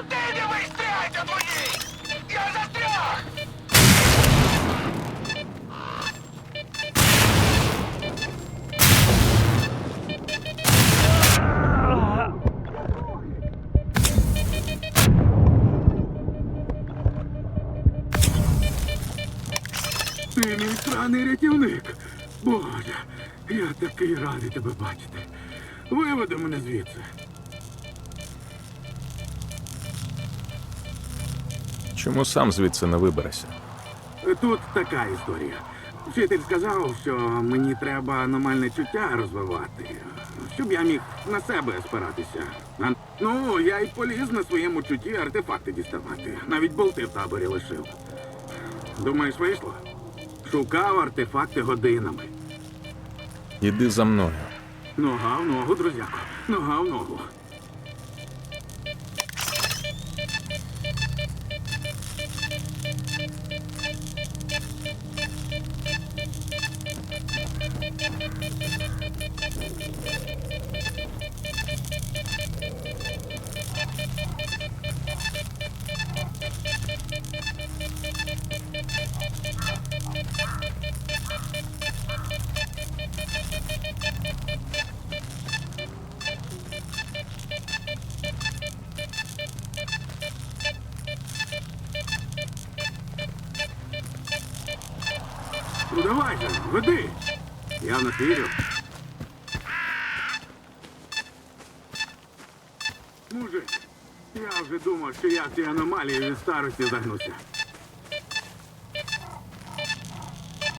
павутині ви стріляйте мої! Я застряг! Ти мій сраний рятівник. Боже, я такий радий тебе бачити. Виведи мене звідси. Чому сам звідси не виберешся? Тут така історія. Вчитель сказав, що мені треба аномальне чуття розвивати, щоб я міг на себе спиратися. А- Ну, я й поліз на своєму чутті артефакти діставати. Навіть болти в таборі лишив. Думаєш, вийшло? Шукав артефакти годинами. Іди за мною. Нога в ногу, друзяко. Нога в ногу. Ну давай же, веди. Я нас вірю. Мужик, я вже думав, що я ці аномалії від старості загнуся.